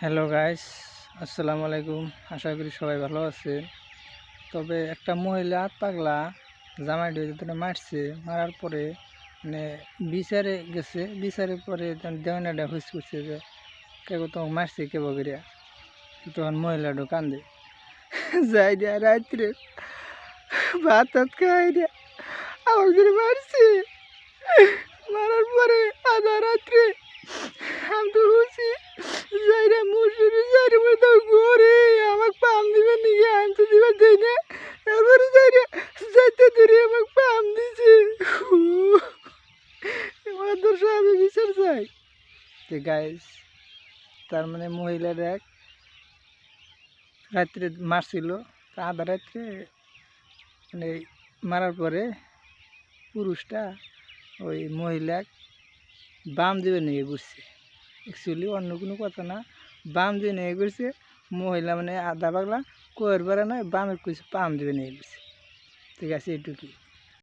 Hello guys আসসালামু আলাইকুম আশা করি সবাই ভালো আছে। তবে একটা মহিলা পাগলা জামাই দিয়ে মারছে। মারার পরে মানে বিচারে গেছে। বিচারের পরে দেওয়ানাটা হুস করছে যে কেউ তোমাকে মারছে? কে বগরিয়া তখন মহিলাটা কান্দে। যাই দিয়া রাত্রে ভাত খাই দিয়া আমার মারছে মারার পরে আধা রাত্রে আমি তো হুসি যাইরা মুসুরি যাইরা মনে তো ঘুরে আমাকে পাম দিবে নিয়ে বিচার চাই গাইস তার মানে মহিলার এক রাত্রে মারছিল আধা রাত্রে মানে মারার পরে পুরুষটা ওই মহিলা বাম দিবে নিয়ে ঘুরছে। অ্যাকচুয়ালি অন্য কোনো কথা না, বাম দিয়ে নিয়ে ঘুরছে, মহিলা মানে আধা পাগলা কোয়ের বেড়া নয় বামের কিছু পাম দেবে নিয়ে ঘুরছে ঠিক আছে এটুকুই